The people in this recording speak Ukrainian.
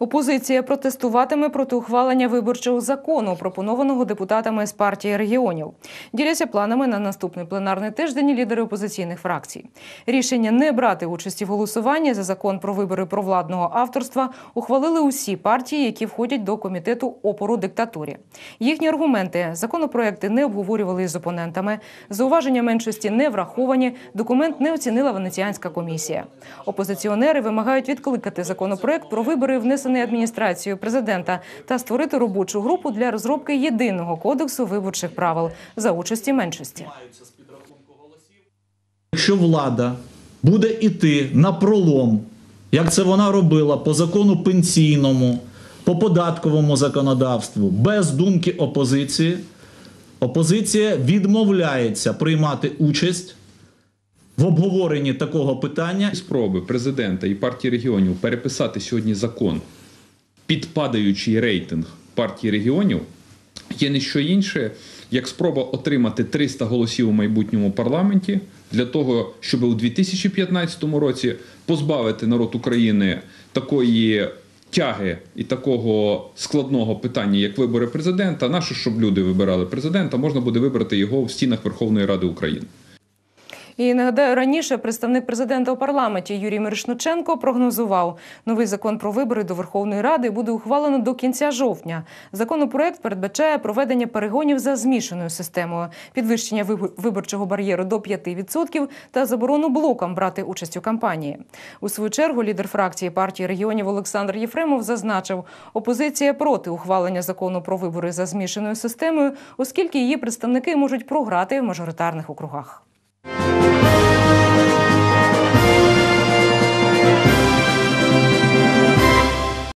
Опозиція протестуватиме проти ухвалення виборчого закону, пропонованого депутатами з партії регіонів. Діляться планами на наступний пленарний тиждень лідери опозиційних фракцій. Рішення не брати участі в голосуванні за закон про вибори провладного авторства ухвалили усі партії, які входять до комітету опору диктатурі. Їхні аргументи законопроекти не обговорювали з опонентами. Зауваження меншості не враховані. Документ не оцінила Венеціанська комісія. Опозиціонери вимагають відкликати законопроект про вибори, внесений адміністрацією президента, та створити робочу групу для розробки єдиного кодексу виборчих правил за участі меншості. Якщо влада буде йти на пролом, як це вона робила по закону пенсійному, по податковому законодавству, без думки опозиції, опозиція відмовляється приймати участь в обговоренні такого питання. спроби президента і партії регіонів переписати сьогодні закон під падаючий рейтинг партії регіонів є не що інше, як спроба отримати 300 голосів у майбутньому парламенті для того, щоб у 2015 році позбавити народ України такої. Тяги і такого складного питання, як вибори президента, наше, щоб люди вибирали президента, можна буде вибрати його в стінах Верховної Ради України. І нагадаю, раніше представник президента у парламенті Юрій Мирошниченко прогнозував, новий закон про вибори до Верховної Ради буде ухвалено до кінця жовтня. Законопроект передбачає проведення перегонів за змішаною системою, підвищення виборчого бар'єру до 5% та заборону блокам брати участь у кампанії. У свою чергу лідер фракції партії регіонів Олександр Єфремов зазначив, опозиція проти ухвалення закону про вибори за змішаною системою, оскільки її представники можуть програти в мажоритарних округах. Thank you.